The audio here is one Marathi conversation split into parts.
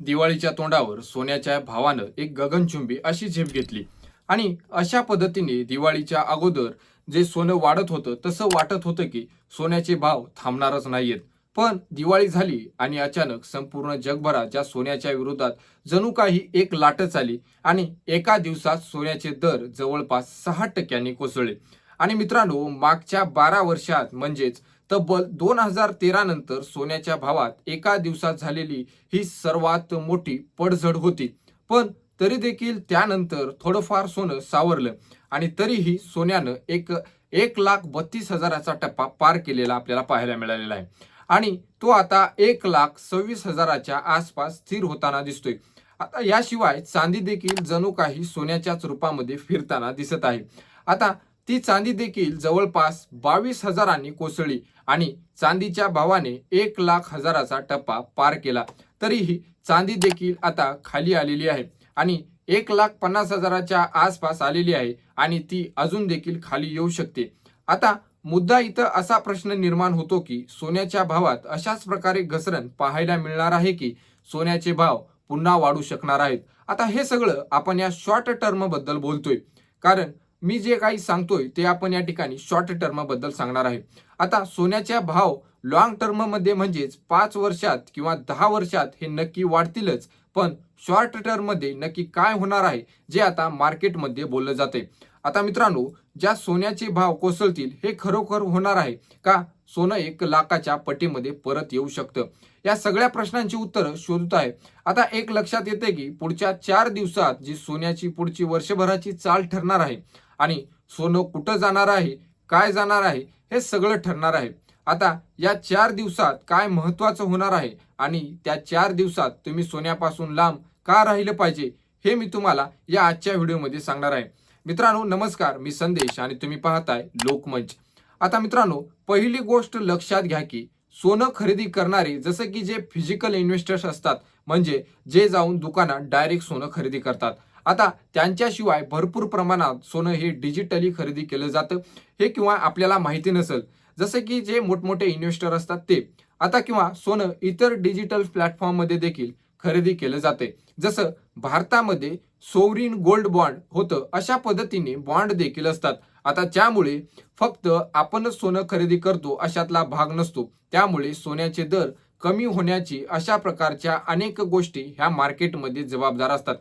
दिवाळीच्या तोंडावर सोन्याच्या भावानं एक गगनचुंबी अशी झेप घेतली. आणि अशा पद्धतीने दिवाळीच्या अगोदर जे सोनं वाढत होतं तसं वाटत होतं की सोन्याचे भाव थांबणारच नाहीयेत. पण दिवाळी झाली आणि अचानक संपूर्ण जगभरात ज्या सोन्याच्या विरोधात जणू काही एक लाटच आली आणि एका दिवसात सोन्याचे दर जवळपास सहा टक्क्यांनी कोसळले. आणि मित्रांनो मागच्या बारा वर्षात म्हणजेच तब्बल दोन हजार तेरा नंतर सोन्याच्या भावात एका दिवसात झालेली ही सर्वात मोठी पडझड होती. पण तरी देखील त्यानंतर थोडंफार सोनं सावरलं आणि तरीही सोन्यानं एक एक लाख बत्तीस हजाराचा टप्पा पार केलेला आपल्याला पाहायला मिळालेला आहे. आणि तो आता एक लाख सव्वीस हजाराच्या आसपास स्थिर होताना दिसतोय. आता याशिवाय चांदी देखील जणू काही सोन्याच्याच रूपामध्ये फिरताना दिसत आहे. आता ती चांदी देखील जवळपास बावीस हजारांनी कोसळली आणि चांदीच्या भावाने एक लाख हजाराचा टप्पा पार केला. तरीही चांदी देखील आता खाली आलेली आहे आणि एक लाख पन्नास हजाराच्या आसपास आलेली आहे आणि ती अजून देखील खाली येऊ शकते. आता मुद्दा इथं असा प्रश्न निर्माण होतो की सोन्याच्या भावात अशाच प्रकारे घसरण पाहायला मिळणार आहे की सोन्याचे भाव पुन्हा वाढू शकणार आहेत? आता हे सगळं आपण या शॉर्ट टर्मबद्दल बोलतोय. कारण मी जे काही सांगतोय ते आपण या ठिकाणी शॉर्ट टर्मबद्दल सांगणार आहे. आता सोन्याच्या भाव लॉंग टर्ममध्ये म्हणजेच पाच वर्षात किंवा दहा वर्षात हे नक्की वाढतीलच. पण शॉर्ट टर्ममध्ये नक्की काय होणार आहे जे आता मार्केटमध्ये बोललं जाते आता मित्रांनो ज्या सोन्याचे भाव कोसळतील हे खरोखर होणार आहे का? सोनं एक लाखाच्या पटीमध्ये परत येऊ शकतं. या सगळ्या प्रश्नांची उत्तरं शोधत आहे. आता एक लक्षात येते की पुढच्या चार दिवसात जी सोन्याची पुढची वर्षभराची चाल ठरणार आहे आणि सोनं कुठं जाणार आहे काय जाणार आहे हे सगळं ठरणार आहे. आता या चार दिवसात काय महत्वाचं होणार आहे आणि त्या चार दिवसात तुम्ही सोन्यापासून लांब का राहिलं पाहिजे हे मी तुम्हाला या आजच्या व्हिडिओमध्ये सांगणार आहे. मित्रांनो नमस्कार मी संदेश आणि तुम्ही पाहताय लोकमंच. आता मित्रांनो पहिली गोष्ट लक्षात घ्या की सोनं खरेदी करणारे जसं की जे फिजिकल इन्व्हेस्टर्स असतात म्हणजे जे जाऊन दुकानात डायरेक्ट सोनं खरेदी करतात आता त्यांच्याशिवाय भरपूर प्रमाणात सोनं हे डिजिटली खरेदी केलं जातं. हे किंवा आपल्याला माहिती नसेल. जसं की जे मोठमोठे इन्व्हेस्टर असतात ते. आता किंवा सोनं इतर डिजिटल प्लॅटफॉर्ममध्ये देखील खरेदी केलं जाते. जसं भारतामध्ये सोवरीन गोल्ड बॉन्ड होतं अशा पद्धतीने बॉन्ड देखील असतात. आता त्यामुळे फक्त आपणच सोनं खरेदी करतो अशातला भाग नसतो. त्यामुळे सोन्याचे दर कमी होण्याची अशा प्रकारच्या अनेक गोष्टी ह्या मार्केटमध्ये जबाबदार असतात.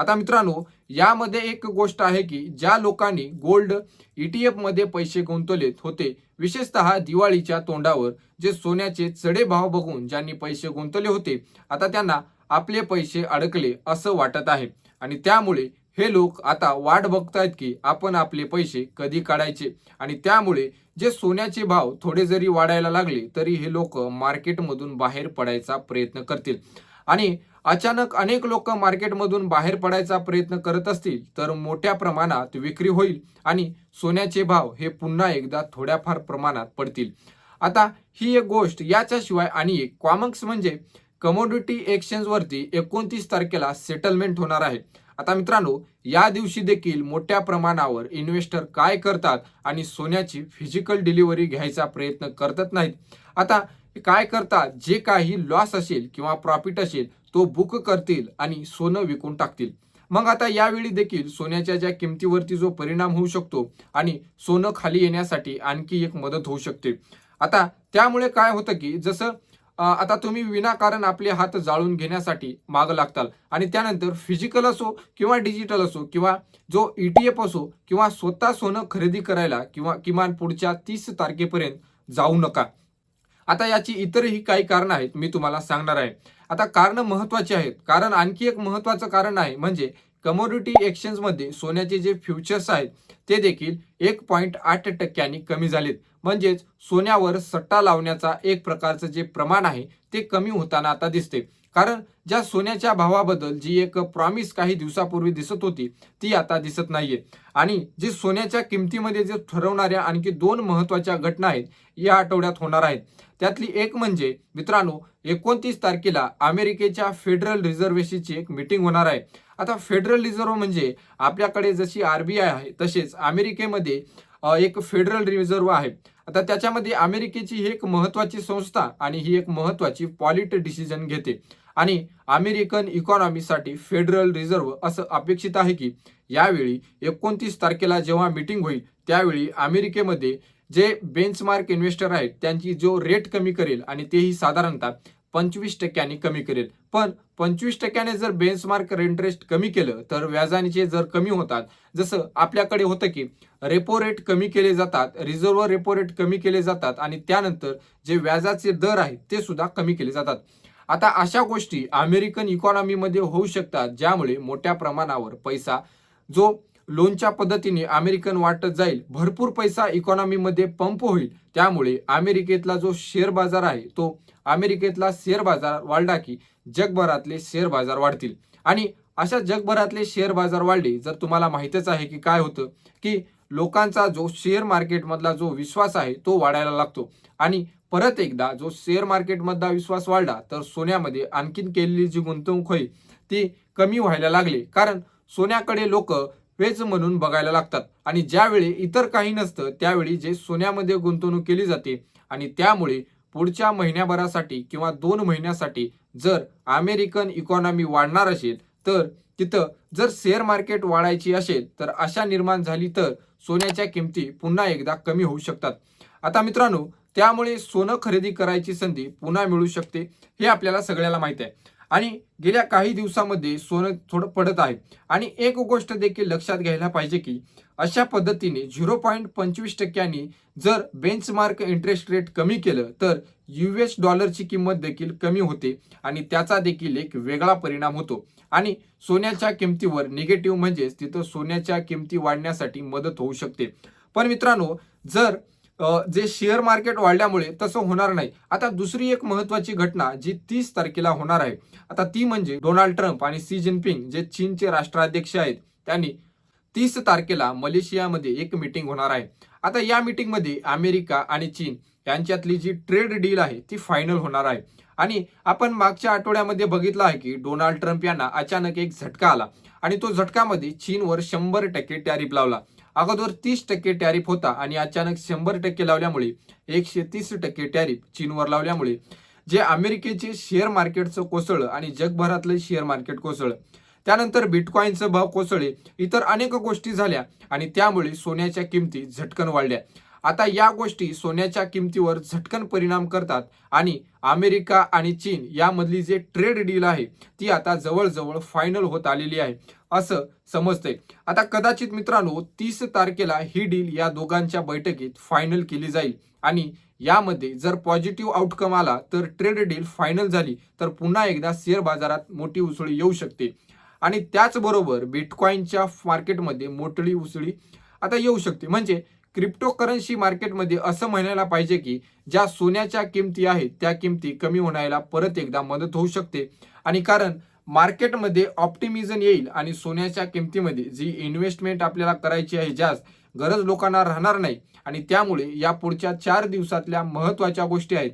आता मित्रांनो यामध्ये एक गोष्ट आहे की ज्या लोकांनी गोल्ड ईटीएफमध्ये पैसे गुंतवलेत होते विशेषतः दिवाळीच्या तोंडावर जे सोन्याचे चढे भाव बघून ज्यांनी पैसे गुंतवले होते आता त्यांना आपले पैसे अडकले असं वाटत आहे. आणि त्यामुळे हे लोक आता वाट बघतायत की आपण आपले पैसे कधी काढायचे? आणि त्यामुळे जे सोन्याचे भाव थोडे जरी वाढायला लागले तरी हे लोक मार्केटमधून बाहेर पडायचा प्रयत्न करतील. आणि अचानक अनेक लोक मार्केटमधून बाहेर पडायचा प्रयत्न करत असतील तर मोठ्या प्रमाणात विक्री होईल आणि सोन्याचे भाव हे पुन्हा एकदा थोड्याफार प्रमाणात पडतील. आता ही एक गोष्ट याच्याशिवाय आणि एक कॉमक्स म्हणजे कमोडिटी एक्सचेंजवरती एकोणतीस तारखेला सेटलमेंट होणार आहे. आता मित्रांनो या दिवशी देखील मोठ्या प्रमाणावर इन्व्हेस्टर काय करतात आणि सोन्याची फिजिकल डिलिव्हरी घ्यायचा प्रयत्न करतात नाहीत. आता काय करतात जे काही लॉस असेल किंवा प्रॉफिट असेल तो बुक करतील आणि सोनं विकून टाकतील. मग आता यावेळी देखील सोन्याच्या ज्या किमतीवरती जो परिणाम होऊ शकतो आणि सोनं खाली येण्यासाठी आणखी एक मदत होऊ शकते. आता त्यामुळे काय होतं की जसं आता तुम्ही विनाकारण आपले हात जाळून घेण्यासाठी माग लागताल आणि त्यानंतर फिजिकल असो किंवा डिजिटल असो किंवा जो ई टी एफ असो किंवा स्वतः सोनं खरेदी करायला किंवा किमान पुढच्या तीस तारखेपर्यंत जाऊ नका. आता याची इतरही काही कारणं आहेत मी तुम्हाला सांगणार आहे. आता कारणं महत्वाची आहेत. कारण आणखी एक महत्वाचं कारण आहे म्हणजे कमोडिटी एक्सचेंजमध्ये सोन्याचे जे फ्युचर्स आहेत ते देखील एक पॉईंट आठ टक्क्यांनी कमी झालेत. म्हणजेच सोन्यावर सट्टा लावण्याचा एक प्रकारचं जे प्रमाण आहे ते कमी होताना आता दिसते कारण ज्या सोन्याच्या भावाबद्दल जी एक प्रॉमिस काही दिवसापूर्वी दिसत होती ती आता दिसत नाहीये. आणि जी सोन्याच्या किमतीमध्ये जे ठरवणाऱ्या आणखी दोन महत्त्वाच्या घटना आहेत या आठवड्यात होणार आहेत. त्यातली एक म्हणजे मित्रांनो एकोणतीस तारखेला अमेरिकेच्या फेडरल रिझर्वेशनची एक मीटिंग होणार आहे. आता फेडरल रिझर्व्ह म्हणजे आपल्याकडे जशी आरबीआय आहे तसेच अमेरिकेमध्ये एक फेडरल रिझर्व्ह आहे. आता त्याच्यामध्ये अमेरिकेची ही एक महत्वाची संस्था आणि ही एक महत्वाची पॉलिट डिसिजन घेते. आणि अमेरिकन इकॉनॉमीसाठी फेडरल रिझर्व्ह असं अपेक्षित आहे की यावेळी एकोणतीस तारखेला जेव्हा मीटिंग होईल त्यावेळी अमेरिकेमध्ये जे बेंचमार्क इन्व्हेस्टर आहेत त्यांची जो रेट कमी करेल आणि तेही साधारणतः पंचवीस टक्क्यांनी कमी करेल. पण पंचवीस टक्क्याने जर बेंचमार्क इंटरेस्ट कमी केलं तर व्याजांचे जर कमी होतात जसं आपल्याकडे होतं की रेपो रेट कमी केले जातात रिझर्व्ह रेपो रेट कमी केले जातात आणि त्यानंतर जे व्याजाचे दर आहेत ते सुद्धा कमी केले जातात. आता अशा गोष्टी अमेरिकन इकॉनॉमीमध्ये होऊ शकतात ज्यामुळे मोठ्या प्रमाणावर पैसा जो लोनच्या पद्धतीने अमेरिकन वाटत जाईल भरपूर पैसा इकॉनॉमीमध्ये पंप होईल. त्यामुळे अमेरिकेतला जो शेअर बाजार आहे तो अमेरिकेतला शेअर बाजार वाढला की जगभरातले शेअर बाजार वाढतील. आणि अशा जगभरातले शेअर बाजार वाढले जर तुम्हाला माहितच आहे की काय होतं की लोकांचा जो शेअर मार्केटमधला जो विश्वास आहे तो वाढायला लागतो. आणि परत एकदा जो शेअर मार्केटमधला विश्वास वाढला तर सोन्यामध्ये आणखीन केलेली जी गुंतवणूक होईल ती कमी व्हायला लागली. कारण सोन्याकडे लोक वेच म्हणून बघायला लागतात. आणि ज्यावेळी इतर काही नसतं त्यावेळी जे सोन्यामध्ये गुंतवणूक केली जाते. आणि त्यामुळे पुढच्या महिन्याभरासाठी किंवा दोन महिन्यासाठी जर अमेरिकन इकॉनॉमी वाढणार असेल तर तिथं जर शेअर मार्केट वाढायची असेल तर अशा निर्माण झाली तर सोन्याच्या किमती पुन्हा एकदा कमी होऊ शकतात. आता मित्रांनो त्यामुळे सोनं खरेदी करायची संधी पुन्हा मिळू शकते हे आपल्याला सगळ्याला माहीत आहे. आणि गेल्या काही दिवसामध्ये सोनं थोडं पडत आहे. आणि एक गोष्ट देखील लक्षात घ्यायला पाहिजे की अशा पद्धतीने झिरो पॉईंट पंचवीस टक्क्यांनी जर बेंचमार्क इंटरेस्ट रेट कमी केलं तर यू एस डॉलरची किंमत देखील कमी होते आणि त्याचा देखील एक वेगळा परिणाम होतो. आणि सोन्याच्या किमतीवर निगेटिव्ह म्हणजेच तिथं सोन्याच्या किमती वाढण्यासाठी मदत होऊ शकते. पण मित्रांनो जर जे शेअर मार्केट वाढल्यामुळे तसं होणार नाही. आता दुसरी एक महत्वाची घटना जी तीस तारखेला होणार आहे. आता ती म्हणजे डोनाल्ड ट्रम्प आणि सी जिनपिंग जे चीनचे राष्ट्राध्यक्ष आहेत त्यांनी तीस तारखेला मलेशियामध्ये एक मीटिंग होणार आहे. आता या मीटिंगमध्ये अमेरिका आणि चीन यांच्यातली जी ट्रेड डील आहे ती फायनल होणार आहे. आणि आपण मागच्या आठवड्यामध्ये बघितलं आहे की डोनाल्ड ट्रम्प यांना अचानक एक झटका आला. आणि तो झटकामध्ये चीनवर शंभर टक्के टॅरिफ लावला. अगोदर तीस टक्के टॅरिफ होता आणि अचानक शंभर टक्के लावल्यामुळे एकशे तीस टक्के टॅरिफ चीनवर लावल्यामुळे जे अमेरिकेचे शेअर मार्केटचं कोसळलं आणि जगभरातलं शेअर मार्केट कोसळलं. त्यानंतर बिटकॉईनचं भाव कोसळले इतर अनेक गोष्टी झाल्या आणि त्यामुळे सोन्याच्या किमती झटकन वाढल्या. आता या गोष्टी सोन्याच्या किमतीवर झटकन परिणाम करतात आणि अमेरिका आणि चीन यामधली जे ट्रेड डील आहे ती आता जवळजवळ फायनल होत आलेली आहे असं समजतंय. आता कदाचित मित्रांनो तीस तारखेला ही डील या दोघांच्या बैठकीत फायनल केली जाईल. आणि यामध्ये जर पॉझिटिव्ह आउटकम आला तर ट्रेड डील फायनल झाली तर पुन्हा एकदा शेअर बाजारात मोठी उसळी येऊ शकते. आणि त्याचबरोबर बिटकॉईनच्या मार्केटमध्ये मोठी उसळी आता येऊ शकते. म्हणजे क्रिप्टोकरन्सी मार्केटमध्ये असं म्हणायला पाहिजे की ज्या सोन्याच्या किमती आहेत त्या किमती कमी होण्याला परत एकदा मदत होऊ शकते. आणि कारण मार्केटमध्ये ऑप्टिमिझम येईल आणि सोन्याच्या किमतीमध्ये जी इन्व्हेस्टमेंट आपल्याला करायची आहे ज्यास गरज लोकांना राहणार नाही. आणि त्यामुळे या पुढच्या चार दिवसातल्या महत्त्वाच्या गोष्टी आहेत.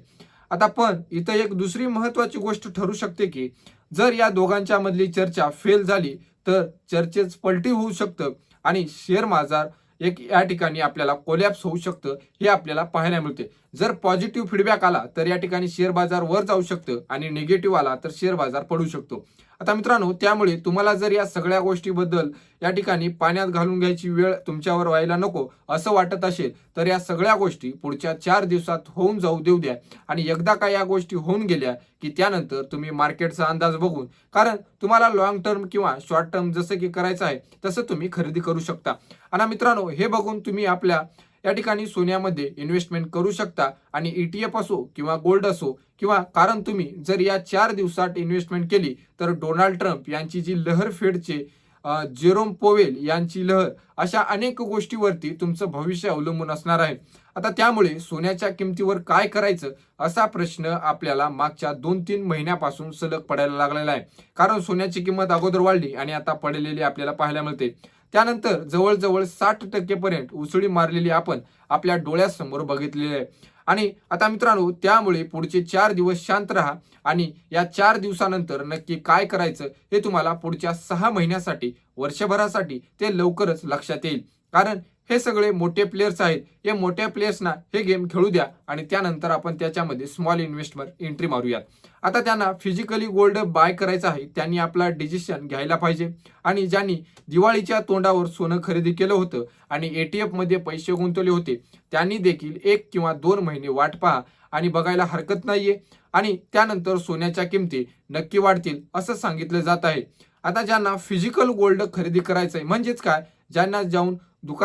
आता पण इथं एक दुसरी महत्त्वाची गोष्ट ठरू शकते की जर या दोघांच्या मधली चर्चा फेल झाली तर चर्चेच पलटी होऊ शकतं आणि शेअर बाजार एक या ठिकाणी आपल्याला कोलॅप्स होऊ शकतं हे आपल्याला पाहायला मिळते. जर पॉझिटिव्ह फीडबॅक आला तर या ठिकाणी शेअर बाजार वर जाऊ शकतं आणि निगेटिव्ह आला तर शेअर बाजार पडू शकतो. आता मित्रांनो त्यामुळे तुम्हाला जर या सगळ्या गोष्टीबद्दल या ठिकाणी पाण्यात घालून घ्यायची वेळ तुमच्यावर व्हायला नको असं वाटत असेल तर या सगळ्या गोष्टी पुढच्या चार दिवसात होऊन जाऊ देऊ द्या. आणि एकदा का या गोष्टी होऊन गेल्या की त्यानंतर तुम्ही मार्केटचा अंदाज बघून कारण तुम्हाला लॉंग टर्म किंवा शॉर्ट टर्म जसं की करायचं आहे तसं तुम्ही खरेदी करू शकता. आणि मित्रांनो हे बघून तुम्ही आपल्या त्या ठिकाणी सोन्यामध्ये इन्व्हेस्टमेंट करू शकता आणि ईटीएफ असो किंवा गोल्ड असो किंवा कारण तुम्ही जर या चार दिवसात इन्व्हेस्टमेंट केली तर डोनाल्ड ट्रम्प यांची जी लहर फेडचे जेरोम पोवेल यांची लहर अशा अनेक गोष्टीवरती तुमचं भविष्य अवलंबून असणार आहे. आता त्यामुळे सोन्याच्या किमतीवर काय करायचं असा प्रश्न आपल्याला मागच्या दोन तीन महिन्यापासून सलग पडायला लागलेला आहे. कारण सोन्याची किंमत अगोदर वाढली आणि आता पडलेली आपल्याला पाहायला मिळते. त्यानंतर जवळजवळ साठ टक्केपर्यंत उसळी मारलेली आपण आपल्या डोळ्यासमोर बघितलेली आहे. आणि आता मित्रांनो त्यामुळे पुढचे चार दिवस शांत राहा आणि या चार दिवसानंतर नक्की काय करायचं हे तुम्हाला पुढच्या सहा महिन्यासाठी वर्षभरासाठी ते लवकरच लक्षात येईल. कारण हे सगळे मोठे प्लेयर्स आहेत. या मोठ्या प्लेयर्सना हे गेम खेळू द्या आणि त्यानंतर आपण त्याच्यामध्ये स्मॉल इन्व्हेस्टवर एंट्री मारूयात. आता त्यांना फिजिकली गोल्ड बाय करायचं आहे त्यांनी आपला डिसिशन घ्यायला पाहिजे. आणि ज्यांनी दिवाळीच्या तोंडावर सोनं खरेदी केलं होतं आणि ए टी एफमध्ये पैसे गुंतवले होते त्यांनी देखील एक किंवा दोन महिने वाट पहा आणि बघायला हरकत नाहीये. आणि त्यानंतर सोन्याच्या किमती नक्की वाढतील असं सांगितलं जात आहे. आता ज्यांना फिजिकल गोल्ड खरेदी करायचं आहे म्हणजेच काय? ज्यांना जाऊन दुकान